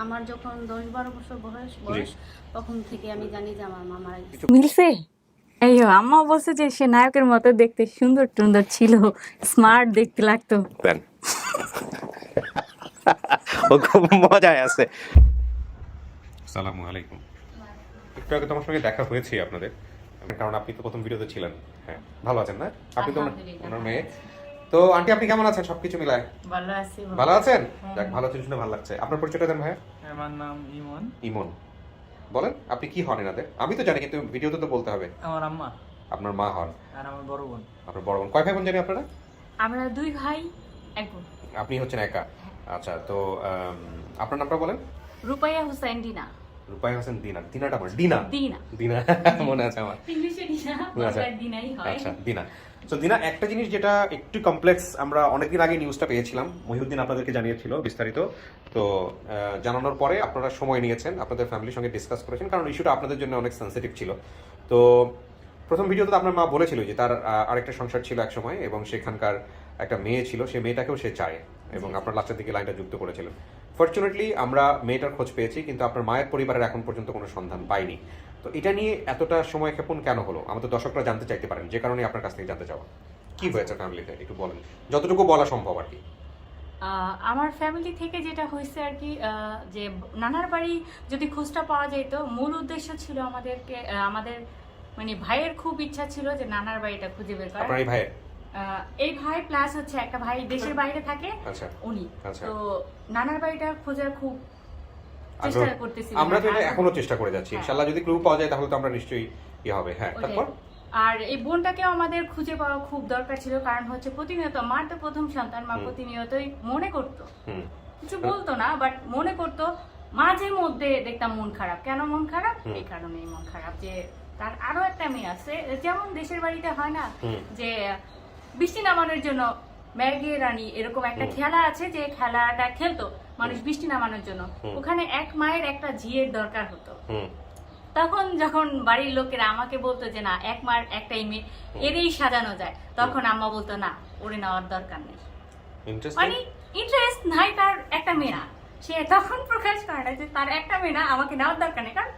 আমার যখন দশ বারো বছর বয়স বয়স তখন থেকে আমি জানি যে আমার মা মারা গেছে। মিলছে? এই হো, আম্মা বলছে যে সে নায়কের মতো দেখতে সুন্দর টুন্দর ছিল স্মার্ট দেখতে লাগতো। ও খুব মজায় আছে। আসসালামু আলাইকুম। একটু আগে তোমার সঙ্গে দেখা হয়েছে আপনাদের কারণ আপনি তো প্রথম ভিডিওতে ছিলেন। হ্যাঁ ভালো আছেন না? আপনি তো ওনার- মেয়ে। তো আন্টি আপনি কেমন আছেন? সবকিছু মিলায়? ভালো আছি ভালো আছেন? যাক ভালো আছেন শুনে ভালো লাগছে। আপনার পরিচয়টা দেন ভাই আমার নাম ইমন। ইমন। বলেন আপনি কি হন এনাদের? আমি তো জানি কিন্তু ভিডিওতে তো বলতে হবে। আমার আম্মা। আপনার মা হন। আর আমার বড় বোন। আপনার বড় বোন। কয় ভাই বোন জানি আপনারা? আমরা দুই ভাই এক বোন। আপনি হচ্ছেন একা। আচ্ছা তো আপনার নামটা বলেন। রূপাইয়া হুসাইন ডিনা। রূপাই হোসেন দিনা দিনাটা ডিনা দিনা। দিনা। মনে আছে আমার। ইংলিশে আচ্ছা। দিনাই হয়। আচ্ছা দিনা। তো দিনা একটা জিনিস যেটা একটু কমপ্লেক্স আমরা অনেকদিন আগে নিউজটা পেয়েছিলাম। মহিউদ্দিন আপনাদেরকে জানিয়েছিল বিস্তারিত। তো জানানোর পরে আপনারা সময় নিয়েছেন আপনাদের ফ্যামিলির সঙ্গে ডিসকাস করেছেন কারণ ইস্যুটা আপনাদের জন্য অনেক সেন্সিটিভ ছিল। তো প্রথম ভিডিওতে আপনার মা বলেছিল যে তার আরেকটা সংসার ছিল এক সময় এবং সেখানকার একটা মেয়ে ছিল সে মেয়েটাকেও সে চায় এবং আপনার লাস্টের দিকে লাইনটা যুক্ত করেছিলেন। ফর্চুনেটলি আমরা মেয়েটার খোঁজ পেয়েছি কিন্তু আপনার মায়ের পরিবারের এখন পর্যন্ত কোনো সন্ধান পাইনি। তো এটা নিয়ে এতটা সময় ক্ষেপণ কেন হলো? আমাদের দর্শকরা জানতে চাইতে পারেন যে কারণে আপনার কাছ থেকে জানতে চাওয়া। কি হয়েছে ফ্যামিলিতে একটু বলেন। যতটুকু বলা সম্ভব আর কি। আমার ফ্যামিলি থেকে যেটা হয়েছে আর কি যে নানার বাড়ি যদি খোঁজটা পাওয়া যেত মূল উদ্দেশ্য ছিল আমাদেরকে আমাদের মানে ভাইয়ের খুব ইচ্ছা ছিল যে নানার বাড়িটা খুঁজে বের করা ভাইয়ের? এই ভাই প্লাস হচ্ছে একটা ভাই দেশের বাইরে থাকে আচ্ছা উনি। আচ্ছা। তো নানার বাড়িটা খোঁজার খুব চেষ্টা করতেছি আমরা তো এখনও চেষ্টা করে যাচ্ছি। হ্যাঁ। ইনশাল্লাহ যদি ক্লু পাওয়া যায় তাহলে তো আমরা নিশ্চয়ই ইয়ে হবে। হ্যাঁ তারপর? আর এই বোনটাকেও আমাদের খুঁজে পাওয়া খুব দরকার ছিল কারণ হচ্ছে প্রতিনিয়ত মার তো প্রথম সন্তান মা প্রতিনিয়তই মনে করতো। কিছু বলতো না বাট মনে করতো মাঝে মধ্যে দেখতাম মন খারাপ। কেন মন খারাপ? এই কারণেই মন খারাপ যে তার আরও একটা মেয়ে আছে। যেমন দেশের বাড়িতে হয় না যে বৃষ্টি নামানোর জন্য ম্যাগে রানী এরকম একটা খেলা আছে যে খেলাটা খেলতো মানুষ বৃষ্টি নামানোর জন্য। ওখানে এক মায়ের একটা ঝিয়ের দরকার হতো। তখন যখন বাড়ির লোকেরা আমাকে বলতো যে না এক মার একটাই মেয়ে। এরই সাজানো যায়। তখন আম্মা বলতো না ওরে নেওয়ার দরকার নেই। মানে ইন্টারেস্ট নাই তার একটা মেয়ে না সে তখন প্রকাশ করে না যে তার একটা মেয়ে না আমাকে নেওয়ার দরকার নেই। কারণ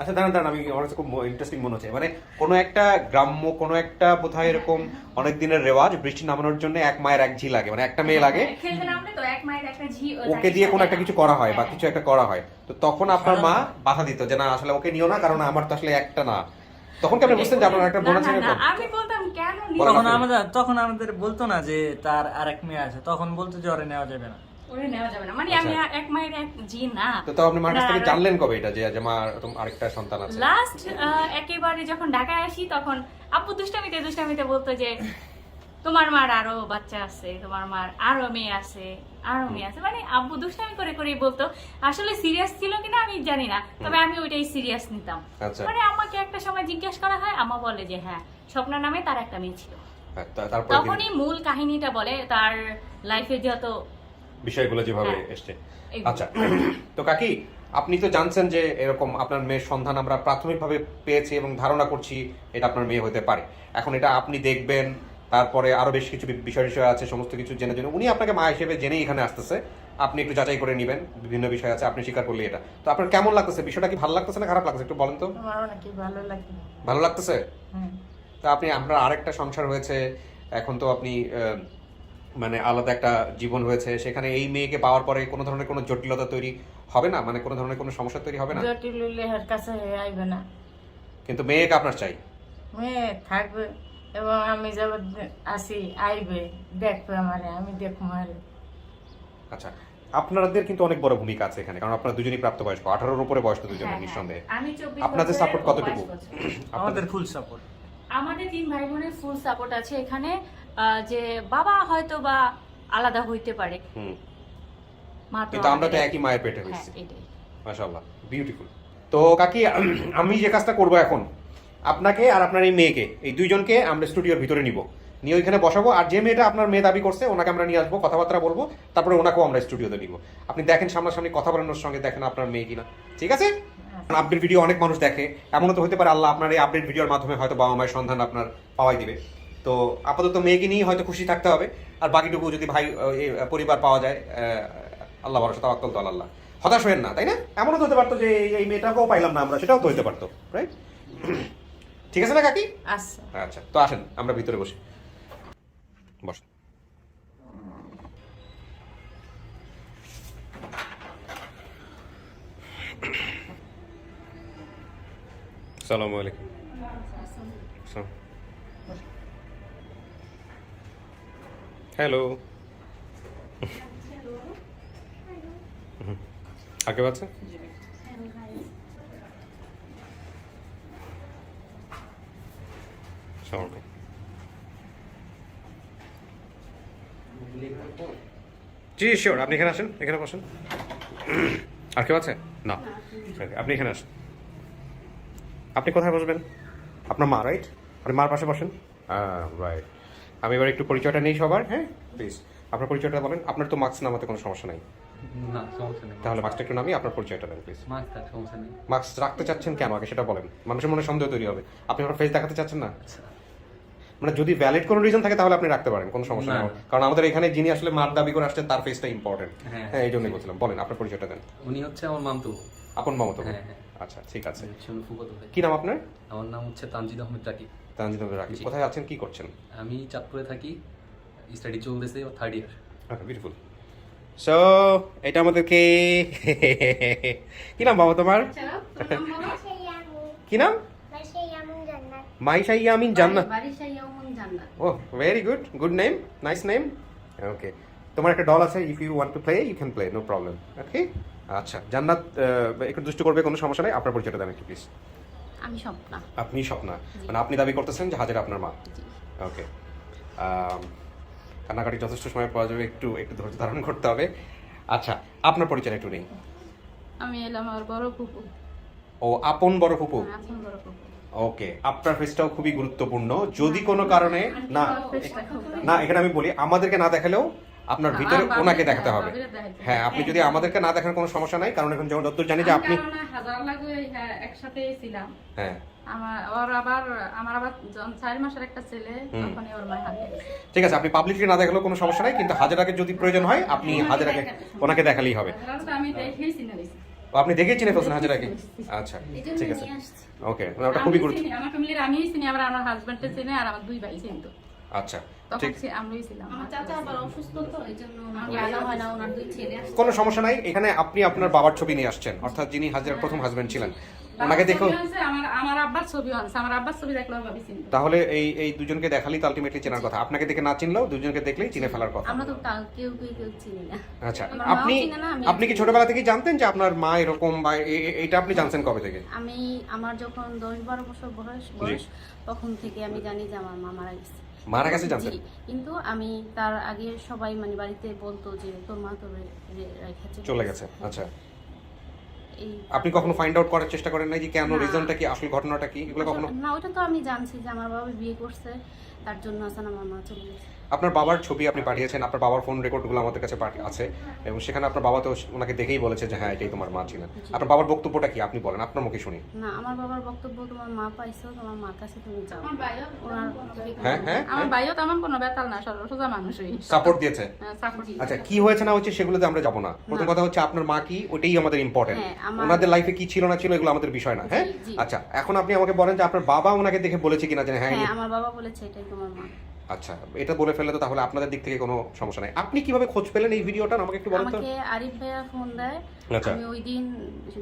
আচ্ছা দাঁড়ান দাঁড়ান আমি আমার কাছে খুব ইন্টারেস্টিং মনে হচ্ছে। মানে কোনো একটা গ্রাম্য কোনো একটা বোধহয় এরকম অনেক দিনের রেওয়াজ বৃষ্টি নামানোর জন্য এক মায়ের এক ঝি লাগে। মানে একটা মেয়ে লাগে। খেলতে নামলে তো এক মায়ের একটা ঝি ও ওকে দিয়ে কোনো একটা কিছু করা হয় বা। কিছু একটা করা তো তখন আপনার মা বাধা দিত যে না আসলে ওকে নিও না কারণ আমার তো আসলে একটা না। তখন কি আপনি বুঝতেন যে আপনার একটা বোন আছে? আমি বলতাম কেন। তখন আমাদের তখন আমাদের বলতো না যে তার আর এক মেয়ে আছে। তখন বলতো যে ওরে নেওয়া যাবে না। ওরে নেওয়া যাবে না। মানে আচ্ছা। আমি এক মায়ের এক না। তো তো আপনি মার কাছ থেকে না, না। জানলেন কবে এটা যে যে আরেকটা সন্তান আছে? লাস্ট একেবারে যখন ঢাকায় আসি তখন আব্বু দুষ্টামিতে দুষ্টামিতে বলতো যে তোমার মার আরও বাচ্চা আছে তোমার মার আরও মেয়ে আছে আরও মেয়ে আছে। মানে আব্বু দুষ্টামি করে করে বলতো আসলে সিরিয়াস ছিল কিনা আমি জানি না তবে আমি ওইটাই সিরিয়াস নিতাম। আচ্ছা। মানে আমাকে একটা সময় জিজ্ঞেস করা হয় আমা বলে যে হ্যাঁ স্বপ্ন নামে তার একটা মেয়ে ছিল। হ্যাঁ, তখনই মূল কাহিনীটা বলে তার লাইফে যত বিষয়গুলো যেভাবে হ্যাঁ। এসছে। আচ্ছা তো কাকি আপনি তো জানছেন যে এরকম আপনার মেয়ের সন্ধান আমরা প্রাথমিকভাবে পেয়েছি এবং ধারণা করছি এটা আপনার মেয়ে হতে পারে। এখন এটা আপনি দেখবেন তারপরে আরও বেশ কিছু বিষয় বিষয় আছে সমস্ত কিছু জেনে জেনে। উনি আপনাকে মা হিসেবে জেনেই এখানে আসতেছে। আপনি একটু যাচাই করে নেবেন বিভিন্ন বিষয় আছে আপনি স্বীকার করলে এটা। তো আপনার কেমন লাগতেছে? বিষয়টা কি ভালো লাগতেছে না খারাপ লাগতেছে একটু বলেন তো? ভালো লাগে ভালো লাগতেছে? হুম। তা আপনি আপনার আরেকটা সংসার হয়েছে। এখন তো আপনি আহ, মানে আলাদা একটা জীবন হয়েছে সেখানে এই মেয়েকে পাওয়ার পরে কোনো ধরনের কোনো জটিলতা তৈরি হবে না? মানে কোনো ধরনের কোনো সমস্যা তৈরি হবে না? জটিল লেহার কাছে আইবে না। কিন্তু মেয়েকে আপনার চাই? মেয়ে থাকবে এবং আমি যাব আসি আইবে দেখবে আমারে আমি দেখব আরে আচ্ছা আপনাদের কিন্তু অনেক বড় ভূমিকা আছে এখানে কারণ আপনারা দুজনই প্রাপ্তবয়স্ক আঠারোর উপরে বয়স তো দুজনে হ্যাঁ, নিঃসন্দেহে। হ্যাঁ। আমি চব্বিশ আপনাদের সাপোর্ট কতটুকু। আমাদের ফুল সাপোর্ট আমাদের তিন ভাই বোনের ফুল সাপোর্ট আছে এখানে। যে বাবা হয়তো বা আলাদা হইতে পারে। কিন্তু আমরা তো একই মায়ের পেটে হ্যাঁ হয়েছি মাশাআল্লাহ বিউটিফুল তো কাকি আমি যে কাজটা করব এখন আপনাকে আর আপনার এই মেয়েকে এই দুইজনকে আমরা স্টুডিওর ভিতরে নিব। নিয়ে ওইখানে বসাবো আর যে মেয়েটা আপনার মেয়ে দাবি করছে ওনাকে আমরা নিয়ে আসব কথাবার্তা বলব তারপরে ওনাকেও আমরা স্টুডিওতে নিব। আপনি দেখেন সামনাসামনি কথা বলানোর সঙ্গে দেখেন আপনার মেয়ে কিনা। ঠিক আছে? আপডেট ভিডিও অনেক মানুষ দেখে। এমনও তো হতে পারে আল্লাহ আপনার এই আপডেট ভিডিওর মাধ্যমে হয়তো বাবা মায়ের সন্ধান আপনার পাওয়াই দিবে। তো আপাতত মেয়েকে নিয়েই হয়তো খুশি থাকতে হবে। আর বাকিটুকু যদি ভাই পরিবার পাওয়া যায় আল্লাহ ভরসা তাওয়াক্কাল তো আল্লাহ হতাশ হয়েন না তাই না? এমনও তো হতে পারতো যে এই- মেয়েটাকেও পাইলাম না আমরা সেটাও তো হতে পারতো রাইট ঠিক আছে না কাকি? আচ্ছা। আচ্ছা তো আসেন আমরা ভিতরে বসি। বস। সালামু আলাইকুম। হ্যালো আগে বাচ্চা সালাম জি শিওর আপনি এখানে আসেন, এখানে বসেন। আর কেউ আছে? না। আপনি এখানে আসেন। আপনি কোথায় বসবেন? আপনার মা রাইট আপনি মার পাশে বসেন। রাইট আমি এবার একটু পরিচয়টা নেই সবার হ্যাঁ? প্লিজ আপনার পরিচয়টা বলেন। আপনার তো মার্কস নামাতে কোনো সমস্যা নাই। না সমস্যা নেই। তাহলে মার্কসটা একটু নামিয়ে আপনার পরিচয়টা দেন প্লিজ মাছ সমস্যা নেই। মার্কস রাখতে চাচ্ছেন কেন? আগে সেটা বলেন। মানুষের মনে সন্দেহ তৈরি হবে। আপনি আপনার ফেস দেখাতে চাচ্ছেন না? আচ্ছা। মানে যদি ভ্যালিড কোনো রিজন থাকে তাহলে আপনি রাখতে পারেন কোনো সমস্যা নেই। কারণ আমাদের এখানে যিনি আসলে মার দাবি করে আসছেন তার ফেসটা ইম্পর্টেন্ট হ্যাঁ। হ্যাঁ। এই জন্যই বলছিলাম। বলেন আপনার পরিচয়টা দেন। উনি হচ্ছে আমার মামতো। আপন মামতো। হ্যাঁ, হ্যাঁ। আচ্ছা ঠিক আছে। কি নাম আপনার? আমার নাম হচ্ছে তানজিদ আহমেদ রাকিব। আহমেদ রাকিব কোথায় আছেন? কি করছেন? আমি চাঁদপুরে থাকি। স্টাডি চলতেছে থার্ড ইয়ার আচ্ছা বিউটিফুল সো এটা আমাদেরকে কি? নাম বাবা তোমার? কি নাম? Maisha Yamin Jannat Jannat. Oh very good good name nice name okay তোমার একটা ডল আছে if you want to play you can play no problem okay আচ্ছা জান্নাত একটু দুষ্টু করবে কোনো সমস্যা নেই। আপনার পরিচয়টা দেন একটু প্লিজ আমি স্বপ্না। আপনি স্বপ্না। মানে আপনি দাবি করতেছেন যে হাজার আপনার মা। ওকে। কান্নাকাটি যথেষ্ট সময় পাওয়া যাবে একটু একটু ধৈর্য ধারণ করতে হবে। আচ্ছা আপনার পরিচয় একটু নেই আমি এলাম আমার বড় ফুপু। ও আপন বড় ফুপু? ফুপু। ওকে আপনার ফেসটাও খুবই গুরুত্বপূর্ণ। যদি কোনো কারণে না না এখানে আমি বলি আমাদেরকে না দেখালেও আপনার ভিতরে ওনাকে দেখাতে হবে। হ্যাঁ আপনি যদি আমাদেরকে না দেখান কোনো সমস্যা নাই কারণ এখন যেমন যতদূর জানি যে আপনি হাজার লাগে হ্যাঁ একসাথে ছিলাম। হ্যাঁ। আমার ওর আবার আমার আবার চার মাসের একটা ছেলে তখনই ওর মায়ের ঠিক আছে আপনি পাবলিকলি না দেখালেও কোনো সমস্যা নাই কিন্তু হাজারাকে যদি প্রয়োজন হয় আপনি হাজারাকে ওনাকে দেখালেই হবে। আমি দেখেই চিনে দিছি ও, আপনি দেখেই চিনে ফেলছেন হাজারাকে আচ্ছা ঠিক আছে। ওকে ওটা খুবই গুরুত্ব আমার ফ্যামিলির চিনি আমার চিনে আর আমার দুই ভাই আচ্ছা হয় আসছে কোনো সমস্যা নাই এখানে আপনি আপনার বাবার ছবি নিয়ে আসছেন অর্থাৎ যিনি হাজিরার প্রথম হাজবেন্ড ছিলেন। ওনাকে দেখুন। আমার আমার আব্বার ছবি আনছে আমার আব্বার ছবি দেখলে ভাবি তাহলে এই এই দুজনকে দেখালেই তো আলটিমেটলি চেনার কথা। আপনাকে দেখে না চিনলেও দুজনকে দেখলেই চিনে ফেলার কথা। আমরা তো কেউ কেউ কেউ চিনি না। আচ্ছা আপনি আপনি কি ছোটবেলা থেকে জানতেন যে আপনার মা এরকম বা এটা আপনি জানছেন কবে থেকে? আমি আমার যখন দশ বারো বছর বয়স বয়স তখন থেকে আমি জানি যে আমার মা মারা গেছে। মারা গেছে জানতেন? কিন্তু আমি তার আগে সবাই মানে বাড়িতে বলতো যে তোর মা তো রেখেছে। চলে গেছে আচ্ছা। এই আপনি কখনো ফাইন্ড আউট করার চেষ্টা করেন নাই যে কেন। রিজনটা কি আসল ঘটনাটা কি? এগুলো কখনো না ওটা তো আমি জানছি যে আমার বাবা বিয়ে করছে তার জন্য আসান আমার মা চলে গেছে। আপনার বাবার ছবি আপনি পাঠিয়েছেন আপনার বাবার ফোন রেকর্ডগুলো আমাদের কাছে আছে এবং সেখানে আপনার বাবা তো ওনাকে দেখেই বলেছে যে হ্যাঁ এটাই তোমার মা ছিলেন। আপনার বাবার বক্তব্যটা কি? আপনি বলেন আপনার মুখে শুনি। না আমার বাবার বক্তব্য তোমার মা পাইছো তোমার মার কাছে তুমি যাও। ওনার হ্যাঁ হ্যাঁ আমার ভাইও তেমন কোনো বেতাল না সরল সোজা মানুষই। সাপোর্ট দিয়েছে? সাপোর্ট আচ্ছা কি হয়েছে না হচ্ছে সেগুলোতে আমরা যাব না। প্রথম কথা হচ্ছে আপনার মা কি? ওটাই আমাদের ইম্পর্টেন্ট হ্যাঁ, ওনাদের লাইফে কি ছিল না ছিল এগুলো আমাদের বিষয় না হ্যাঁ। আচ্ছা এখন আপনি আমাকে বলেন যে আপনার বাবা ওনাকে দেখে বলেছে কিনা যে হ্যাঁ হ্যাঁ আমার বাবা বলেছে এটাই তোমার মা। আচ্ছা এটা বলে ফেললে তো তাহলে আপনাদের দিক থেকে কোনো সমস্যা নাই। আপনি কীভাবে খোঁজ পেলেন এই ভিডিওটা? আমাকে একটু বলেন তো। আমাকে আরিফ ভাইয়া ফোন দেয়। আমি ওই দিন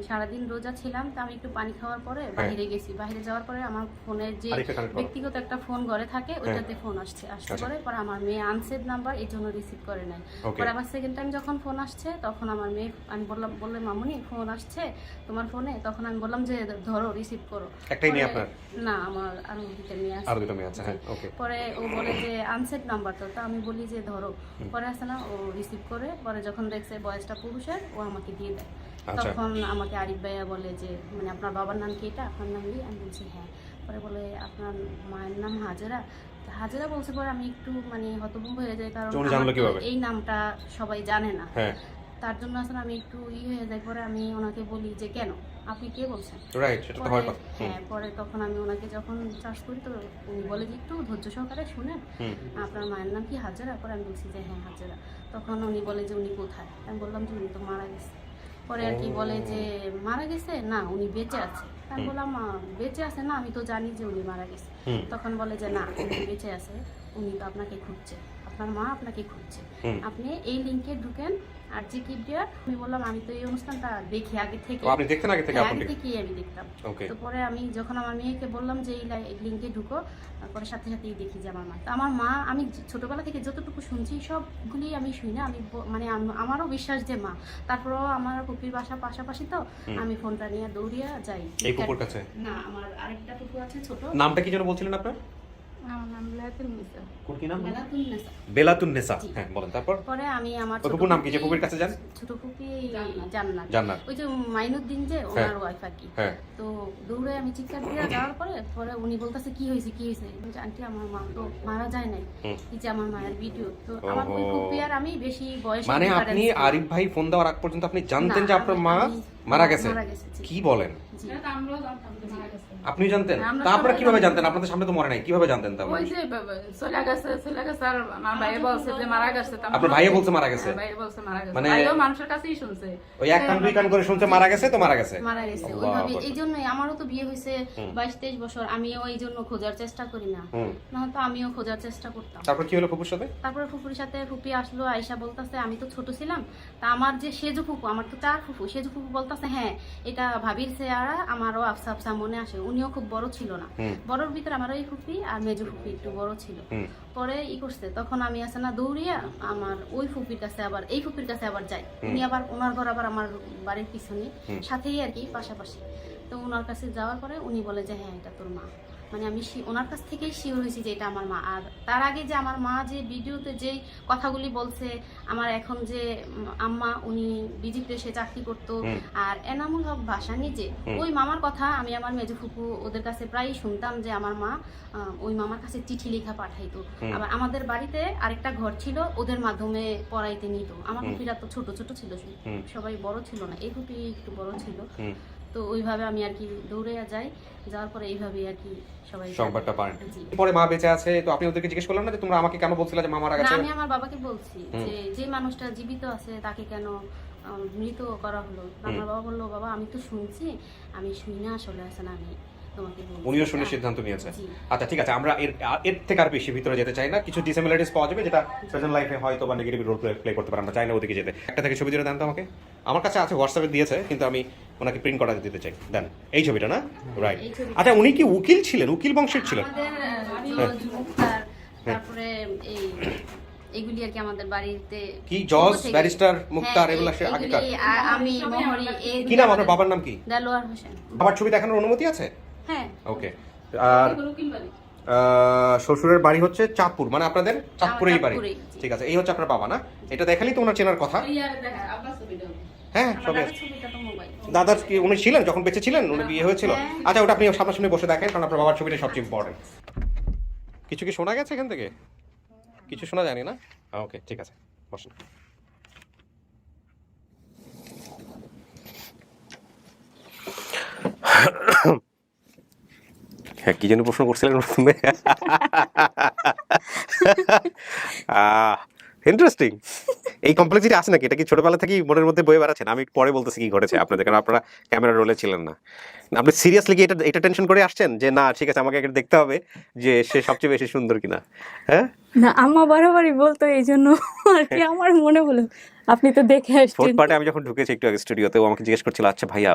সারাদিন রোজা ছিলাম তো আমি একটু পানি খাওয়ার পরে বাইরে গেছি। বাইরে যাওয়ার পরে আমার ফোনের যে হ্যাঁ। ব্যক্তিগত একটা ফোন ঘরে থাকে ওইটাতে ফোন আসছে। আসতে আচ্ছা। পরে পরে আমার মেয়ে আনসেভ নাম্বার এই জন্য রিসিভ করে নাই। পরে আবার সেকেন্ড টাইম যখন ফোন আসছে তখন আমার মেয়ে আমি বললাম বললে মামুনি ফোন আসছে তোমার ফোনে? তখন আমি বললাম যে ধরো রিসিভ করো। একটাই মেয়ে আপনার? না আমার আরও দুটো মেয়ে আছে। আর দুটো মেয়ে আছে হ্যাঁ ওকে পরে ও বলে যে আনসেট নাম্বার তো। তা আমি বলি যে ধরো। পরে আসে না ও রিসিভ করে। পরে যখন দেখছে বয়সটা পুরুষের ও আমাকে দিয়ে দেয়। আচ্ছা। তখন আমাকে আরিফ ভাইয়া বলে যে মানে আপনার বাবার নাম কি এটা? আপনার নাম কি? আমি বলছি হ্যাঁ। পরে বলে আপনার মায়ের নাম হাজেরা। হাজেরা বলছে পরে আমি একটু মানে হতভম্ব হয়ে যাই কারণ? এই নামটা সবাই জানে না। হ্যাঁ। তার জন্য আসলে আমি একটু ই হয়ে যাই। পরে আমি ওনাকে বলি যে কেন? আপনি কে বলছেন? হয় হ্যাঁ পরে তখন আমি ওনাকে যখন চার্জ করি তো উনি বলে যে একটু ধৈর্য সহকারে শুনেন। আপনার মায়ের নাম কি হাজারা? পরে আমি বলছি যে হ্যাঁ হাজারা। তখন উনি বলে যে উনি কোথায়? আমি বললাম যে উনি তো মারা গেছে। পরে আর কি বলে যে মারা গেছে? না উনি বেঁচে আছে। আমি বললাম "আহ, বেঁচে আছে? না আমি তো জানি যে উনি মারা গেছে। তখন বলে যে না উনি বেঁচে আছে উনি তো আপনাকে খুঁজছে। আপনার মা আপনাকে খুঁজছে। আপনি এই লিঙ্কে ঢুকেন আর যে কিপডিয়া আমি বললাম আমি তো এই অনুষ্ঠানটা দেখি আগে থেকে। আপনি দেখতেন আগে থেকে হ্যাঁ, আপনি আগে থেকেই আমি দেখতাম। ওকে তো পরে আমি যখন আমার মেয়েকে বললাম যে এই লিঙ্কে ঢুকো পরে সাথে সাথেই দেখি যে আমার মা। তো আমার মা আমি ছোটবেলা থেকে যতটুকু শুনছি সবগুলি আমি শুনি না। আমি মানে আমারও বিশ্বাস যে মা। তারপরেও আমার পুপির বাসা পাশাপাশি তো আমি ফোনটা নিয়ে দৌড়িয়া যাই। এই কুকুর কাছে? না আমার আরেকটা পুকুর আছে ছোট। নামটা কি যেন বলছিলেন আপনার? আমার নাম লাতুল মিসা কি নাম? বেলাতুল নেসা। বেলাতুন নেসা জি। হ্যাঁ বলেন তারপর? পরে আমি আমার ছোট নাম কি? যে ফুপি- কাছে যান? ছোট ফুপি জান্নাত। জান্নাত। ওই যে মাইনুদ্দিন যে ওনার ওয়াইফ কি। হ্যাঁ। তো দৌড়ে আমি চিৎকার দিয়ে যাওয়ার পরে পরে উনি বলতেছে কি হয়েছে? কি হয়েছে? আন্টি আমার মা তো মারা যায় নাই। এই যে আমার মায়ের ভিডিও তো আমার ওই ফুপি আর আমি বেশি বয়স মানে আপনি আরিফ ভাই ফোন দেওয়ার আগ পর্যন্ত আপনি জানতেন যে আপনার মা মারা গেছে? মারা গেছে জি। কি বলেন। আপনি জানতেন? আমরা তা আপনারা কীভাবে জানতেন? আপনাদের সামনে তো মরে নাই কীভাবে জানতেন তাহলে? ওই যে বাবা, চলে গেছে চলে গেছে আর আমার ভাই বলছে যে মারা গেছে আপনার ভাইয়ে বলছে মারা গেছে? হ্যাঁ, ভাইয়ে বলছে মারা গেছে। মানে- ভাইও মানুষের কাছেই শুনছে। ওই এক কান দুই কান করে শুনছে মারা গেছে তো মারা গেছে? মারা গেছে ওইভাবে। আকবার। এই জন্যই আমারও তো বিয়ে হয়েছে হুম। বাইশ তেইশ বছর আমিও এই জন্য খোঁজার চেষ্টা করি না। না তো আমিও খোঁজার চেষ্টা করতাম। তারপর কি হলো ফুপুর সাথে? তারপরে ফুপুর সাথে ফুপি আসলো আয়সা বলতেছে আমি তো ছোট ছিলাম তা আমার যে সেজু ফুপু আমার তো চার ফুপু সেজু ফুপু বলতাছে হ্যাঁ এটা ভাবির চেহারা আমারও আফসা আফসা মনে আসে। উনিও খুব বড় ছিল না। বড়র ভিতরে আমার ওই ফুপি আর মেজু ফুপি একটু বড় ছিল। পরে ই করছে তখন আমি আছে না দৌড়িয়া আমার ওই ফুপির কাছে আবার এই ফুপির কাছে আবার যাই। উনি আবার ওনার ঘর আবার আমার বাড়ির পিছনে। সাথেই আর কি পাশাপাশি। তো ওনার কাছে যাওয়ার পরে উনি বলে যে হ্যাঁ এটা তোর মা। মানে আমি ওনার কাছ থেকেই শিওর হয়েছি যে এটা আমার মা। আর তার আগে যে আমার মা যে ভিডিওতে যেই কথাগুলি বলছে আমার এখন যে আম্মা উনি বিজিতে সে চাকরি করতো। আর এনামুল হক ভাষা নিজে। ওই মামার কথা আমি আমার মেজো ফুপু ওদের কাছে প্রায়ই শুনতাম যে আমার মা ওই মামার কাছে চিঠি লেখা পাঠাইতো। আবার আমাদের বাড়িতে আরেকটা ঘর ছিল ওদের মাধ্যমে পড়াইতে নিত। আমার। ফুপিরা তো ছোট ছোট ছিল সবাই বড় ছিল না এই ফুপি একটু বড় ছিল। তো ওইভাবে আমি আর কি দৌড়ে যাই যাওয়ার পরে এইভাবে আর কি সবাই সংবাদটা পান। পরে মা বেঁচে আছে তো আপনি ওদেরকে জিজ্ঞেস করলেন না যে তোমরা আমাকে কেন বলছিলে যে মা মারা গেছে? আমি আমার বাবাকে বলছি যে যে মানুষটা জীবিত আছে তাকে কেন মৃত করা হলো? আমার বাবা বলল বাবা আমি তো শুনছি আমি শুই না আসলে আসলে আমি উনিও শুনে সিদ্ধান্ত নিয়েছে। আচ্ছা ঠিক আছে আমরা এর এর থেকে আর বেশি ভিতরে যেতে চাই না। কিছু ডিসিমিলারিটিস পাওয়া যাবে যেটা প্রেজেন্ট লাইফে হয়তো বা নেগেটিভ রোল প্লে করতে পারে আমরা চাই না ওদিকে যেতে। একটা থেকে ছবি দিয়ে দেন তো আমাকে। আমার কাছে আছে হোয়াটসঅ্যাপে দিয়েছে কিন্তু আমি ওনাকে প্রিন্ট করা দিতে চাই। দেন এই ছবিটা না? রাইট আচ্ছা উনি কি উকিল ছিলেন? উকিল বংশের ছিলেন? তারপরে এই এগুলি আর কি আমাদের বাড়িতে কি জজ, ব্যারিস্টার, মুক্তার, হ্যাঁ, এগুলা সে আগেকার? আমি মোহরি কি নাম আপনার বাবার নাম কি? দেলোয়ার হোসেন। বাবার ছবি দেখানোর অনুমতি আছে? হ্যাঁ। ওকে আর শ্বশুরের বাড়ি হচ্ছে চাঁদপুর মানে আপনাদের চাঁদপুরেই বাড়ি। ঠিক আছে এই হচ্ছে আপনার বাবা না? এটা দেখালেই তো ওনার চেনার কথা। হ্যাঁ সবই দাদার কি উনি ছিলেন? যখন বেঁচে ছিলেন উনি বিয়ে হয়েছিল? হ্যাঁ। আচ্ছা ওটা আপনি সামনাসামনি বসে দেখেন কারণ আপনার বাবার ছবিটা সবচেয়ে ইম্পর্টেন্ট কিছু কি শোনা গেছে এখান থেকে? কিছু শোনা যায়নি না? ওকে ঠিক আছে বসুন। হ্যাঁ কি যেন প্রশ্ন করছিলেন প্রথমে? ইন্টারেস্টিং এই কমপ্লেক্সিটি আছে নাকি? এটা কি ছোটবেলা থেকেই মনের মধ্যে বয়ে বেড়াচ্ছেন আমি পরে বলতেছি কি ঘটেছে আপনাদের, কারণ আপনারা ক্যামেরা রোলে ছিলেন না। আপনি সিরিয়াসলি কি এটা এটা টেনশন করে আসছেন? যে না ঠিক আছে আমাকে এটা দেখতে হবে যে সে সবচেয়ে বেশি সুন্দর কিনা। হ্যাঁ? না আম্মা বারবারই বলতো এই জন্য আর কি আমার মনে হলো আপনি তো দেখে আসছেন। ফোর্থ পার্টে আমি যখন ঢুকেছি একটু আগে স্টুডিওতে ও আমাকে জিজ্ঞেস করছিল আচ্ছা ভাইয়া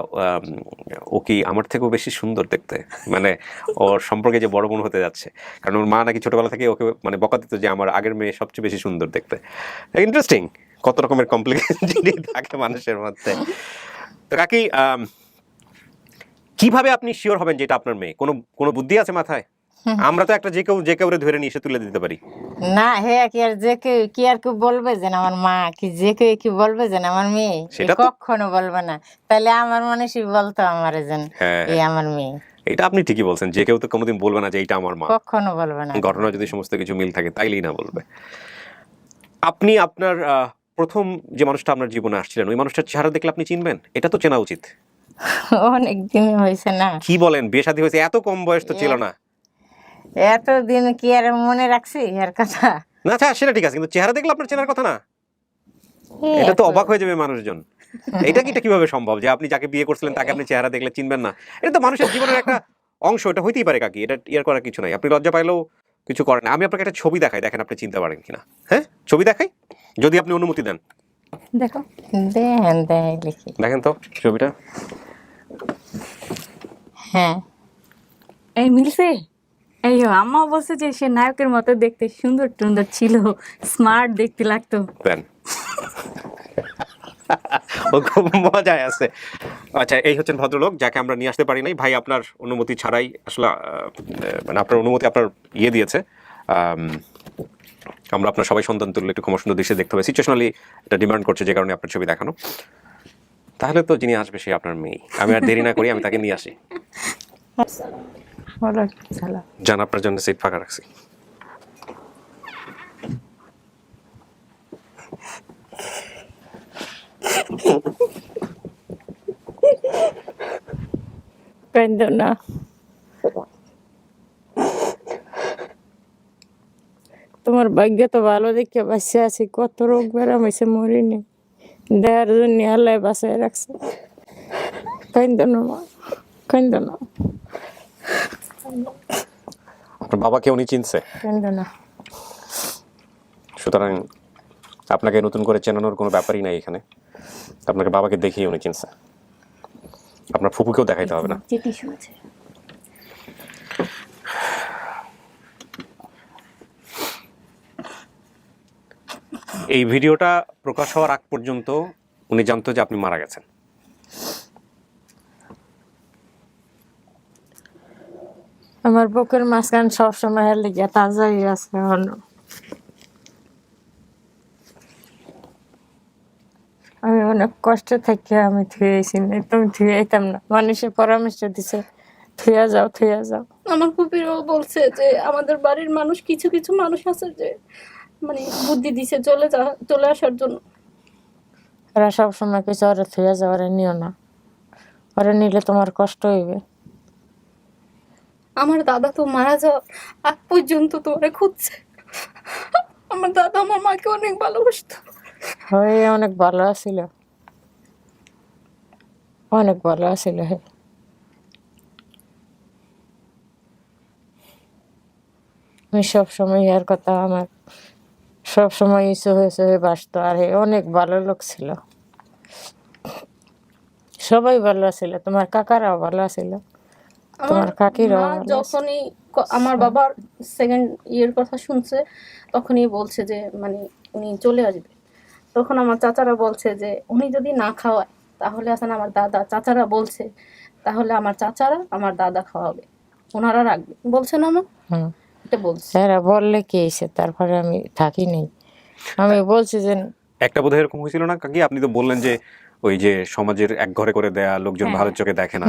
ও কি আমার থেকেও বেশি সুন্দর দেখতে? মানে ওর সম্পর্কে যে বড় বোন হতে যাচ্ছে। কারণ ওর মা নাকি ছোটবেলা থেকে ওকে মানে বকা দিত যে আমার আগের মেয়ে সবচেয়ে বেশি সুন্দর দেখতে। ইন্টারেস্টিং কত রকমের কমপ্লিকেশন থাকে মানুষের মধ্যে। তো কাকি কীভাবে আপনি শিওর হবেন যে এটা আপনার মেয়ে? কোনো কোনো বুদ্ধি আছে মাথায়? আমরা তো একটা যে কেউ যে কেউ ধরে নিয়ে এসে তুলে দিতে পারি। না হে কি আর যে কেউ কি আর কেউ বলবে যে আমার মা? কি যে কেউ কি বলবে যে আমার মেয়ে? সেটা কখনো বলবে না। তাহলে আমার মানুষই বলতো আমার যেন হ্যাঁ। এই আমার মেয়ে। এটা আপনি ঠিকই বলছেন। যে কেউ তো কোনোদিন বলবে না যে এটা আমার মা। কখনো বলবে না। ঘটনা যদি সমস্ত কিছু মিল থাকে তাইলেই না বলবে। আপনি আপনার প্রথম যে মানুষটা আপনার জীবনে আসছিলেন ওই মানুষটার চেহারা দেখলে আপনি চিনবেন? এটা তো চেনা উচিত। অনেক দিন হয়েছে না। কি বলেন বিয়ে শাদী হয়েছে এত কম বয়স তো ছিল না। এতদিন কি আর মনে রাখছি এর কথা? না আচ্ছা সেটা ঠিক আছে কিন্তু চেহারা দেখলে আপনার চেনার কথা না। এটা তো অবাক হয়ে যাবে মানুষজন। এটা কি এটা কীভাবে সম্ভব যে আপনি যাকে বিয়ে করছিলেন তাকে আপনি চেহারা দেখলে চিনবেন না? এটা তো মানুষের জীবনের একটা অংশ এটা হইতেই পারে কাকি এটা ইয়ার করার কিছু নাই। আপনি লজ্জা পাইলেও কিছু করেন আমি আপনাকে একটা ছবি দেখাই দেখেন আপনি চিনতে পারেন কিনা। হ্যাঁ ছবি দেখাই? যদি আপনি অনুমতি দেন। দেখো দেন দেখেন তো ছবিটা। হ্যাঁ। এই মিলছে? এই আম্মা বলছে যে সে নায়কের মতো দেখতে সুন্দর টুন্দর ছিল স্মার্ট দেখতে লাগতো। দেন। ও খুব মজায় আছে। আচ্ছা এই হচ্ছেন ভদ্রলোক যাকে আমরা নিয়ে আসতে পারি নাই। ভাই আপনার অনুমতি ছাড়াই আসলে মানে আপনার অনুমতি আপনার ইয়ে দিয়েছে। আমরা আপনার সবাই সন্তান তুললে একটু ক্ষমা সুন্দর দৃশ্যে দেখতে হবে। সিচুয়েশনালি এটা ডিমান্ড করছে যে কারণে আপনার ছবি দেখানো। তাহলে তো যিনি আসবে সে আপনার মেয়ে আমি আর দেরি না করি আমি তাকে নিয়ে আসি। সালাম। যান আপনার জন্য সিট ফাঁকা রাখছি। না তোমার ভাগ্য তো ভালো দেখে বাঁচে আছি কত রোগ বেড়াম হয়েছে মরিনি। দেয়ার জন্য আল্লাহ বাঁচায় রাখছে। কান্দ না মা কান্দ না। আপনার বাবাকে উনি চিনছে? কান্দ না। সুতরাং আপনাকে নতুন করে চেনানোর কোনো ব্যাপারই নাই এখানে। আপনাকে বাবাকে দেখিয়ে উনি চিনছে। আপনার ফুপুকেও দেখাইতে হবে না। এই ভিডিওটা প্রকাশ হওয়ার আগ পর্যন্ত উনি জানতো যে আপনি মারা গেছেন। আমার বুকের মাঝখান সবসময় হেলে লেগে তাজাই আছে হলো আমি অনেক কষ্ট থেকে আমি থুয়েছি না তুমি থুয়ে আইতাম না। মানুষের পরামর্শ দিছে থুয়া যাও থুয়া যাও। আমার ফুপিরও বলছে যে আমাদের বাড়ির মানুষ কিছু কিছু মানুষ আছে যে মানে বুদ্ধি দিছে চলে যা চলে আসার জন্য। ওরা সবসময় কিছু ওরা থুয়া যাও ওরা নিও না। ওরা নিলে তোমার কষ্ট হইবে। আমার দাদা তো মারা যাওয়ার আগ পর্যন্ত তোরে খুঁজছে। আমার দাদা আমার মাকে অনেক ভালোবাসতো। হয়ে অনেক ভালো আছিল। অনেক ভালো আছিল হে। আমি সবসময় ইয়ার কথা আমার সবসময় ইসু হয়েছে বাসত আর হে অনেক ভালো লোক ছিল। সবাই ভালো ছিল। তোমার কাকারাও ভালো ছিল। তোমার কাকিরাও। যখনই আমার বাবার সেকেন্ড ইয়ের কথা শুনছে তখনই বলছে যে মানে উনি চলে আসবে। তখন আমার চাচারা বলছে যে উনি যদি না খাওয়ায় তাহলে আসেন আমার দাদা। চাচারা বলছে তাহলে আমার চাচারা আমার দাদা খাওয়াবে। ওনারা রাখবে। বলছে না মা? হুম। এটা বলছে। এরা বললে কি হয়েছে? তারপরে আমি থাকি নেই আমি বলছি যে একটা বোধহয় এরকম হয়েছিল না কাকি? আপনি তো বললেন যে ওই যে সমাজের এক ঘরে করে দেয়া লোকজন ভালো চোখে দেখে না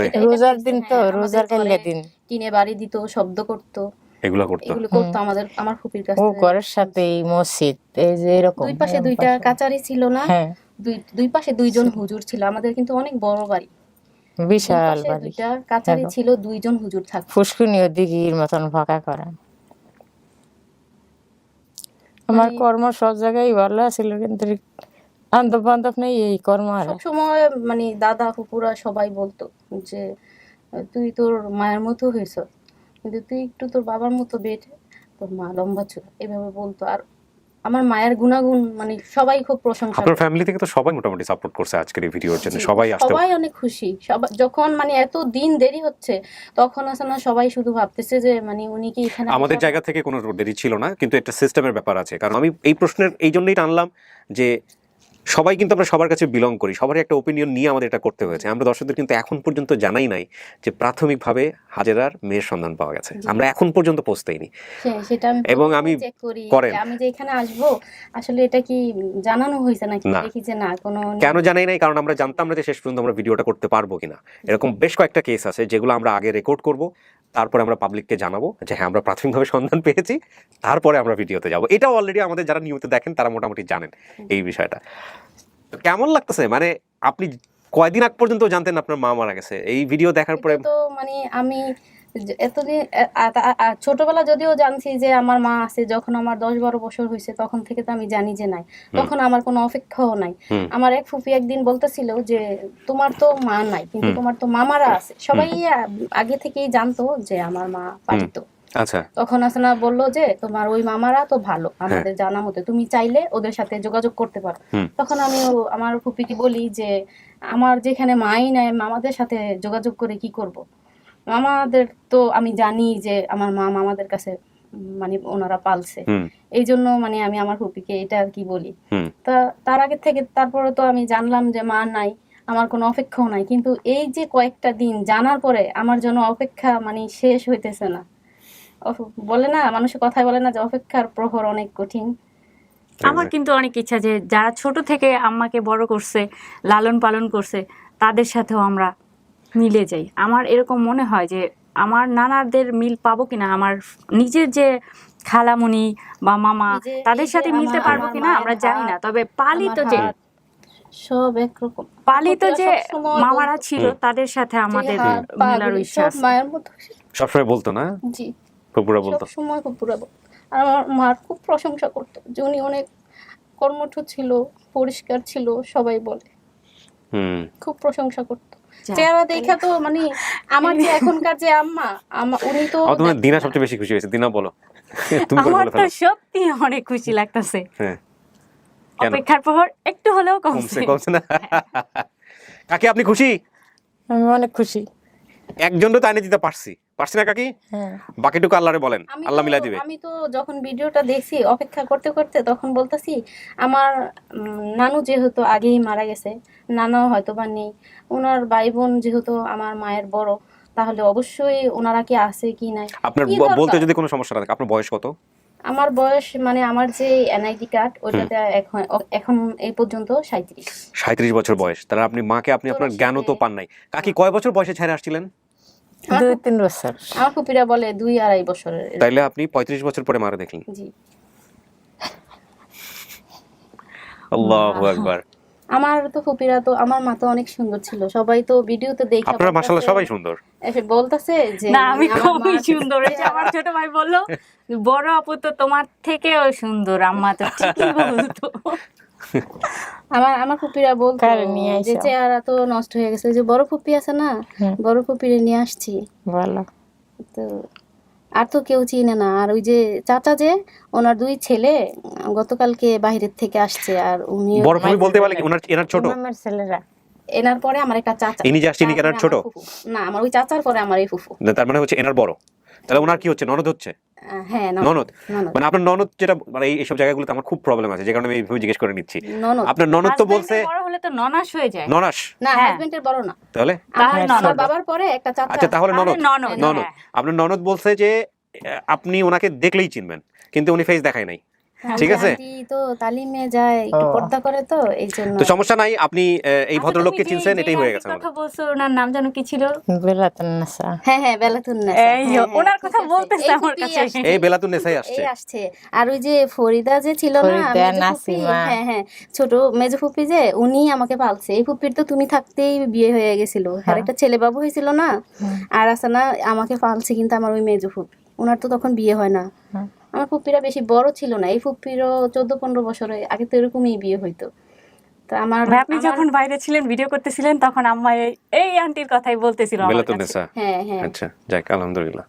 এটা রোজার দিন তো হ্যাঁ, রোজার দিন। টিনে বাড়ি দিত শব্দ করতো। এগুলো করতো। এগুলো করতো আমাদের আমার ফুপির কাছে ও ঘরের সাথে এই মসজিদ এই যে এরকম দুই পাশে দুইটা কাচারি ছিল না হ্যাঁ। দুই দুই পাশে দুইজন হুজুর ছিল আমাদের কিন্তু অনেক বড় বাড়ি। বিশাল বাড়ি। কাচারি ছিল দুইজন হুজুর থাকতো। ফুসকুনিও দিঘির মতন ফাঁকা করা। আমার মানে- কর্ম সব জায়গায় ভালো আছিল কিন্তু আন্দব বান্ধব নেই এই কর্ম আর। সবসময় মানে দাদা ফুপুরা সবাই বলতো যে তুই তোর মায়ের মতো হয়েছ কিন্তু তুই একটু তোর বাবার মতো বেটে তোর মা লম্বা ছিল। এভাবে বলতো। আর আমার মায়ের গুণাগুণ মানে সবাই খুব প্রশংসা আপনার ফ্যামিলি থেকে তো সবাই মোটামুটি সাপোর্ট করছে আজকের এই ভিডিওর জন্য। সবাই আসতে সবাই অনেক খুশি। সবাই যখন মানে এত দিন দেরি হচ্ছে তখন আসলে না সবাই শুধু ভাবতেছে যে মানে উনি কি এখানে আমাদের জায়গা থেকে কোনো দেরি ছিল না কিন্তু একটা সিস্টেমের ব্যাপার আছে। কারণ আমি এই প্রশ্নের এই জন্যই টানলাম যে সবাই কিন্তু আমরা সবার কাছে বিলং করি সবারই একটা ওপিনিয়ন নিয়ে আমাদের এটা করতে হয়েছে। আমরা দর্শকদের কিন্তু এখন পর্যন্ত জানাই নাই যে প্রাথমিকভাবে হাজেরার মেয়ের সন্ধান পাওয়া গেছে। আমরা এখন পর্যন্ত পৌঁছতেইনি এবং আমি করেন। আমি যে এখানে আসব আসলে এটা কি জানানো হয়েছে নাকি না। দেখি যে না কোনো কেন জানাই নাই? কারণ আমরা জানতাম না যে শেষ পর্যন্ত আমরা ভিডিওটা করতে পারব কিনা। এরকম বেশ কয়েকটা কেস আছে যেগুলো আমরা আগে রেকর্ড করব। তারপরে আমরা পাবলিককে জানাব যে হ্যাঁ আমরা প্রাথমিকভাবে সন্ধান পেয়েছি তারপরে আমরা ভিডিওতে যাব। এটাও অলরেডি আমাদের যারা নিয়মিত দেখেন তারা মোটামুটি জানেন এই বিষয়টা। কেমন লাগতেছে? মানে আপনি কয়দিন আগ পর্যন্ত জানতেন আপনার মা মারা গেছে? এই ভিডিও দেখার পরে তো মানে আমি এতদিন ছোটবেলা যদিও জানছি যে আমার মা আছে যখন আমার দশ বারো বছর হয়েছে তখন থেকে তো আমি জানি যে নাই। তখন আমার কোনো অপেক্ষাও নাই। আমার এক ফুপি একদিন বলতেছিল যে তোমার তো মা নাই কিন্তু তোমার তো মামারা আছে। সবাই আগে থেকেই জানতো যে আমার মা পালিত। আচ্ছা। তখন আসনা বলল যে তোমার ওই মামারা তো ভালো আমাদের জানা মতে। তুমি চাইলে ওদের সাথে যোগাযোগ করতে পারো। তখন আমি আমার ফুপিকে বলি যে আমার যেখানে মাই নাই মামাদের সাথে যোগাযোগ করে কি করব? মামাদের তো আমি জানি যে আমার মা মামাদের কাছে মানে ওনারা পালছে। এই জন্য মানে আমি আমার ফুপিকে এটা আর কি বলি। তা তার আগে থেকে তারপরে তো আমি জানলাম যে মা নাই আমার কোনো অপেক্ষাও নাই। কিন্তু এই যে কয়েকটা দিন জানার পরে আমার জন্য অপেক্ষা মানে শেষ হইতেছে না। বলে না মানুষের কথায় বলে না যে অপেক্ষার প্রহর অনেক কঠিন। আমার কিন্তু অনেক ইচ্ছা যে যারা ছোট থেকে আম্মাকে বড় করছে লালন পালন করছে তাদের সাথেও আমরা মিলে যাই। আমার এরকম মনে হয় যে আমার নানাদের মিল পাবো কিনা আমার নিজের যে খালামণি বা মামা তাদের সাথে মিলতে পারব কিনা আমরা জানি না। তবে পালিত যে সব একরকম। পালিত যে মামারা ছিল তাদের সাথে আমাদের মেলার ইচ্ছা মায়ের মতো সবসময় বলতো না? জি। ফুপুরা বলতো। সময় কুকুরা বলতো। আর আমার মার খুব প্রশংসা করতো। যে উনি অনেক কর্মঠ ছিল পরিষ্কার ছিল সবাই বলে। হুম। খুব প্রশংসা করতো। চেহারা দেখা তো মানে আমার যে এখনকার যে আম্মা উনি তো তোমার দিনা সবচেয়ে বেশি খুশি হয়েছে। দিনা বলো। আমার তো সত্যি অনেক খুশি লাগতেছে। হ্যাঁ? অপেক্ষার পর একটু হলেও কমছে। কমছে কমছে না? কাকি আপনি খুশি? আমি অনেক খুশি। একজন তো তাই দিতে পারছি। পারছি না কাকি? হ্যাঁ। বাকিটুকু আল্লাহরে বলেন আল্লাহ মিলাই দিবে। আমি তো যখন ভিডিওটা দেখছি অপেক্ষা করতে করতে তখন বলতেছি আমার নানু যেহেতু আগেই মারা গেছে নানাও হয়তো বা নেই ওনার ভাই বোন যেহেতু আমার মায়ের বড় তাহলে অবশ্যই ওনারা কি আছে কি নাই? আপনার? বলতে যদি কোনো সমস্যা থাকে আপনার বয়স কত? আমার বয়স মানে আমার যে এনআইডি কার্ড ওইটাতে এখন এখন এই পর্যন্ত সাঁত্রিশ সাঁত্রিশ বছর বয়স। তাহলে আপনি মাকে আপনি আপনার জ্ঞানও তো পান নাই। কাকি কয় বছর বয়সে ছেড়ে আসছিলেন? দুই তিন বছর। আমার ফুপিরা বলে দুই আড়াই বছরের তাইলে আপনি পঁয়ত্রিশ বছর পরে মারা দেখলেন। জি। আল্লাহ একবার আমার তো ফুপিরা তো আমার মা তো অনেক সুন্দর ছিল। সবাই তো ভিডিওতে দেখে আপনারা মাসাল্লাহ সবাই সুন্দর। এসে বলতাছে যে না আমি খুবই সুন্দর। এই যে আমার ছোট ভাই বলল বড় আপু তো তোমার থেকেও সুন্দর আম্মা তো ঠিকই বলতো। আমার আমার ফুপিরা বলতো নিয়ে যে চেহারা তো নষ্ট হয়ে গেছে। যে বড় ফুপি আছে না বড় ফুপিরে নিয়ে আসছি। ভালো তো আর তো কেউ চিনে না। আর ওই যে চাচা যে ওনার দুই ছেলে গতকালকে বাইরের থেকে আসছে আর উনি বড় ফুপি বলতে পারলে কি? ওনার ছোট? ছেলেরা। এনার পরে আমার একটা চাচা। ইনি আসছে, ইনি কি এনার তারপরে ছোট? না আমার ওই চাচার পরে আমার এই ফুফু। না, তার মানে হচ্ছে এনার বড়। তাহলে ওনার কি হচ্ছে? ননদ হচ্ছে? হ্যাঁ ননদ। ননদ? মানে আপনার ননদ যেটা মানে এই- এইসব জায়গাগুলোতে আমার খুব প্রবলেম আছে যে কারণে আমি এইভাবে জিজ্ঞেস করে নিচ্ছি। ননদ। আপনার ননদ তো বলছে বড় হলে তো ননাস হয়ে যায়। ননাস? না হ্যাঁ। হাজবেন্ডের বড় না। তাহলে? তাহলে আমার- ননদ। বাবার পরে একটা চাচা। আচ্ছা তাহলে ননদ। ননদ, হ্যাঁ। আপনার ননদ বলছে যে আপনি ওনাকে দেখলেই চিনবেন কিন্তু উনি ফেস দেখায় নাই। হ্যাঁ, ঠিক আছে? তো তালিমে যায় একটু পর্দা করে তো এই জন্য। তো সমস্যা নাই আপনি এই আচ্ছা, ভদ্রলোককে চিনছেন এটাই হয়ে গেছে কথা বলছো ওনার নাম জানো কি ছিল? হ্যাঁ হ্যাঁ এই ওনার কথা বলতেছে আমার কাছে। এই বেলাতুননেসাই আসছে এই আসছে। আর ওই যে ফরিদা যে ছিল না ফরিদা, নাসিমা। হ্যাঁ হ্যাঁ ছোট মেজ ফুপি যে উনি আমাকে পালছে। এই ফুপির তো তুমি থাকতেই বিয়ে হয়ে গেছিল। আর একটা ছেলে বাবু হয়েছিল না আর আছে না আমাকে পালছে কিন্তু আমার ওই মেজ ফুপি। ওনার তো তখন বিয়ে হয় না। আমার ফুপ্পিরা বেশি বড় ছিল না। এই ফুপিরও চোদ্দ পনেরো বছরে আগে তো এরকমই বিয়ে হইতো। তো আমার আপনি যখন বাইরে ছিলেন ভিডিও করতেছিলেন তখন আম্মা এই- এই আন্টির কথাই বলতেছিল হ্যাঁ হ্যাঁ। আচ্ছা যাক আলহামদুলিল্লাহ।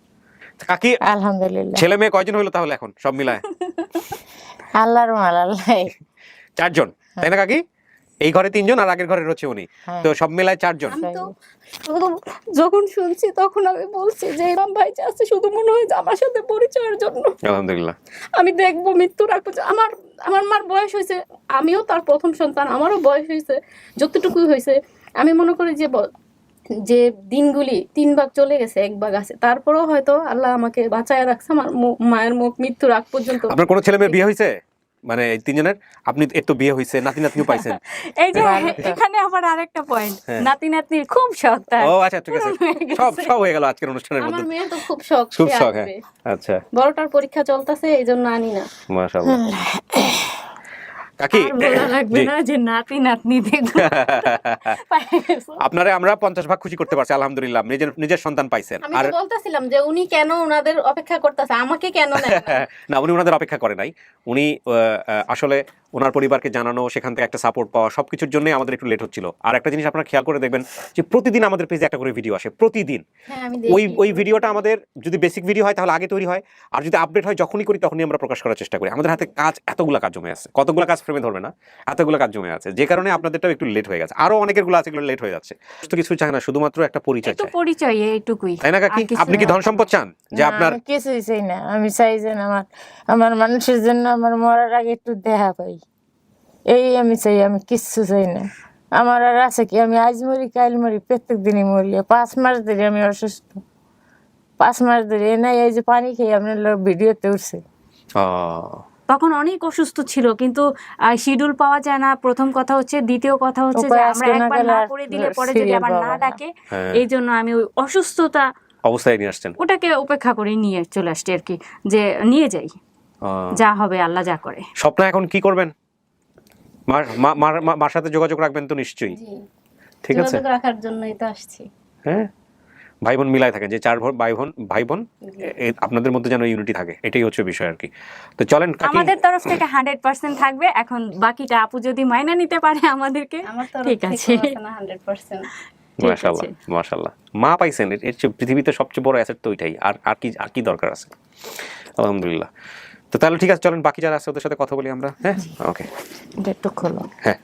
কাকি আলহামদুলিল্লাহ। ছেলে মেয়ে কয়জন হলো তাহলে এখন? সব মিলায়। আল্লাহর মাল আল্লাহ চারজন তাই না কাকি? এই ঘরে তিনজন আর আগের ঘরে রয়েছে উনি। হ্যাঁ। তো সব মিলায় চারজন। শুধু যখন শুনছি তখন আমি বলছি যে ইমাম ভাই যে আছে শুধু মনে হয় যে আমার সাথে পরিচয়ের জন্য। আলহামদুলিল্লাহ। আমি দেখব মৃত্যুর আগ আমার আমার মার বয়স হয়েছে আমিও তার প্রথম সন্তান আমারও বয়স হয়েছে যতটুকু হয়েছে। আমি মনে করি যে যে দিনগুলি তিন ভাগ চলে গেছে এক ভাগ আছে। তারপরেও হয়তো আল্লাহ আমাকে বাঁচায় রাখছে আমার মায়ের মুখ মৃত্যুর আগ পর্যন্ত। আপনার কোনো ছেলে মেয়ে বিয়ে হয়েছে? মানে এই তিনজনের আপনি এর তো বিয়ে হয়েছে নাতি নাতনিও পাইছেন। এই যে এখানে আবার আরেকটা পয়েন্ট হ্যাঁ। নাতি নাতনির খুব শখ তার। ও আচ্ছা ঠিক আছে। সব সব হয়ে গেল আজকের অনুষ্ঠানের মধ্যে। আমার মেয়ে তো খুব শখ খুব শখ হ্যাঁ। আচ্ছা। বড়টার পরীক্ষা চলতেছে এইজন্য আনি না। মাশাআল্লাহ। কাকি লাগবে না যে নাতি নাতনি আপনারে আমরা পঞ্চাশ ভাগ খুশি করতে পারছি আলহামদুলিল্লাহ নিজের নিজের সন্তান পাইছেন। আর বলতেছিলাম যে উনি কেন ওনাদের অপেক্ষা করতেছে? আমাকে কেন না? উনি ওনাদের অপেক্ষা করে নাই। উনি আসলে ওনার পরিবারকে জানানো সেখান থেকে একটা সাপোর্ট পাওয়া সবকিছুর জন্যই আমাদের একটু লেট হচ্ছিল। আর একটা জিনিস আপনারা খেয়াল করে দেখবেন যে প্রতিদিন আমাদের পেজে একটা করে ভিডিও আসে প্রতিদিন। হ্যাঁ ওই ওই ভিডিওটা আমাদের যদি বেসিক ভিডিও হয় তাহলে আগে তৈরি হয়। আর যদি আপডেট হয় যখনই করি তখনই আমরা প্রকাশ করার চেষ্টা করি। আমাদের হাতে কাজ এতগুলো কাজ জমে আছে। কতগুলো কাজ ফ্রেমে ধরবে না এতগুলো কাজ জমে আছে। যে কারণে আপনাদেরটাও একটু লেট হয়ে গেছে। আরও অনেকেরগুলো আছে এগুলো লেট হয়ে যাচ্ছে। তো কিছু চায় না শুধুমাত্র একটা পরিচয় চায়। পরিচয় এইটুকুই। তাই না কাকি? আপনি কি ধন সম্পদ চান? যে আপনার কিছুই চাই না। আমি চাই যে আমার আমার মানুষের জন্য আমার মরার আগে একটু দেখা পাই এই আমি চাই আমি কিচ্ছু চাই না। আমার আর আছে কি আমি আজ মরি কাল মরি প্রত্যেক দিনই মরি। পাঁচ মাস ধরে আমি অসুস্থ। পাঁচ মাস ধরে এ নাই এই যে পানি খেয়ে আপনার লোক ভিডিওতে উঠছে। তখন অনেক অসুস্থ ছিল কিন্তু শিডিউল পাওয়া যায় না। প্রথম কথা হচ্ছে দ্বিতীয় কথা হচ্ছে যে আমরা একবার না করে দিলে পরে যদি আবার না ডাকে হ্যাঁ। এই জন্য আমি ওই অসুস্থতা অবস্থায় নিয়ে আসছেন। ওটাকে উপেক্ষা করে নিয়ে চলে আসছি আর কি যে নিয়ে যাই। যা হবে আল্লাহ যা করে। স্বপ্ন এখন কি করবেন? মার মা- মার মা- মার সাথে যোগাযোগ রাখবেন তো নিশ্চয়ই। ঠিক আছে? রাখার জন্যই তো আসছি। হ্যাঁ? ভাই বোন মিলাই থাকেন যে চার ভাই বোন ভাই বোন আপনাদের মধ্যে যেন ইউনিটি থাকে এটাই হচ্ছে বিষয় আর কি। তো চলেন আমাদের তরফ থেকে হান্ড্রেড পার্সেন্ট থাকবে এখন বাকিটা আপু যদি মাইনা নিতে পারে আমাদেরকে ঠিক আছে। না হান্ড্রেড পার্সেন্ট ঠিক মাশাল্লাহ মাশাল্লাহ মা পাইছেন এর- এর চেয়ে পৃথিবীতে সবচেয়ে বড় অ্যাসেট তো ওইটাই আর আর কি আর কি দরকার আছে? আলহামদুলিল্লাহ। তো তাহলে ঠিক আছে চলেন বাকি যারা আছে ওদের সাথে কথা বলি আমরা। হ্যাঁ? ওকে এটা একটু খোলো। হ্যাঁ।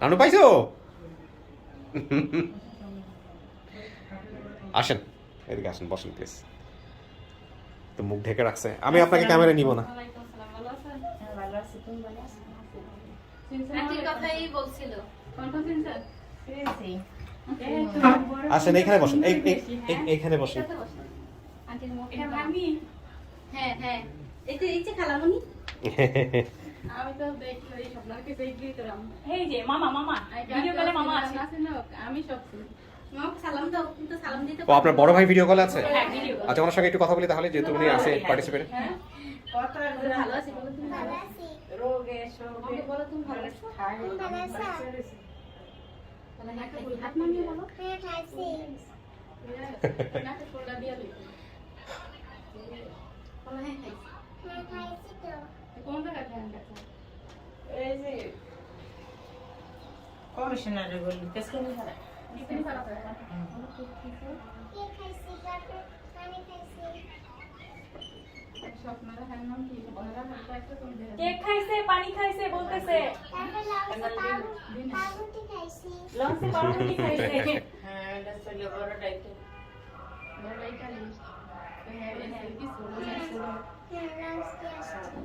নানু পাইছো? আসেন এদিকে আসেন বসেন প্লিজ তো মুখ ঢেকে রাখছে। আমি আপনাকে ক্যামেরা নিব না। আন্টির কথাই বলছিল। আসেন এইখানে বসেন। এই এই- এই- এইখানে বসেন। হ্যাঁ হ্যাঁ। এই যে এই যে খালামণি আমি তো দেখি ওই স্বপ্নের কাছে এগিয়ে দিলাম এই যে মামা মামা। ভিডিও কলে মামা আছে। আমি সব চিনি। মামাকে সালাম দাও কিন্তু সালাম দিতে ও আপনার বড় ভাই ভিডিও কল আছে? হ্যাঁ আচ্ছা ওনার সঙ্গে একটু কথা বলি তাহলে যেহেতু উনি আছে পার্টিসিপেট ভালো আছি বলো তুমি ভালো আছি আমাকে বলো তুমি ভালো আছো বলো, হ্যাঁ, খাইছি। হাত নামিয়ে বলো নাকে ফুলটা দিয়ে লই। বলো হ্যাঁ খাইছি কোন জায়গায় ধ্যান রাখো? এখানে খারাপ হয় না। স্বপ্নের হ্যাঁ নাম কি? স্বপ্নের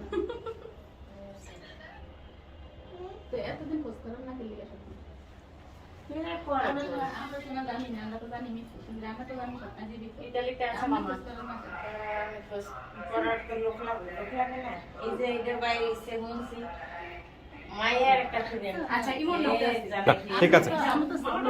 হালকা একটা তুমি দেখে তো না যে আচ্ছা কি ঠিক আছে আমরা তো স্বপ্ন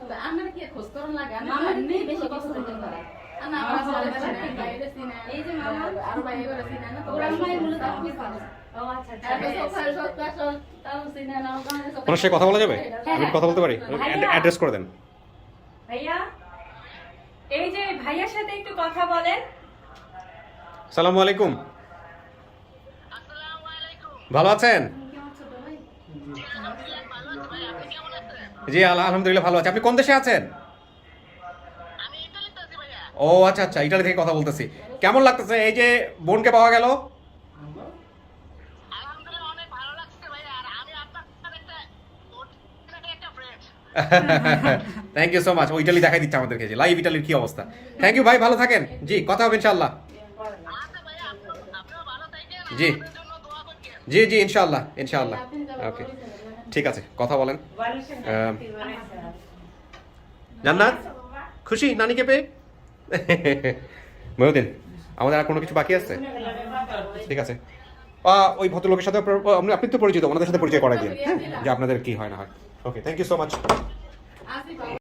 তো আমরা কি খোঁজ করেন লাগে? আমরা বেশি কষ্ট করতে পারি। আর না, আমরা বলে বেড়াই, বাইরে চিনা। এই যে মামা আরও বাইরে করে চিনা না, তো ওরা ওরা মায়ের মূলত আপনি ভালো ও আচ্ছা আচ্ছা। ওনার সাথে কথা বলা যাবে? আমি কথা বলতে পারি? অ্যাড্রেস করে দেন। ভাইয়া এই যে ভাইয়ার সাথে একটু কথা বলেন। সালামু আলাইকুম। ভালো আছেন? জি আল- আলহামদুলিল্লাহ ভালো আছি। আপনি কোন দেশে আছেন? ও আচ্ছা আচ্ছা ইটালি থেকে কথা বলতেছি। কেমন লাগতেছে? এই যে বোনকে পাওয়া গেল? থ্যাংক ইউ সো মাচ ও ইটালি দেখাই দিচ্ছে আমাদেরকে যে লাইভ ইটালির কি অবস্থা। থ্যাংক ইউ ভাই ভালো থাকেন। জি কথা হবে ইনশাল্লাহ জি। জি জি ইনশাল্লাহ ইনশাল্লাহ ওকে ঠিক আছে কথা বলেন। জান্নাত খুশি? নানিকে পেয়ে? মহিউদ্দিন, আমাদের আর কোনো কিছু বাকি আছে? ঠিক আছে। ওই ভদ্রলোকের সাথে আপনি তো পরিচিত, ওনাদের সাথে পরিচয় করাই দিন হ্যাঁ? যে আপনাদের কি হয় না হয়। Okay thank you so much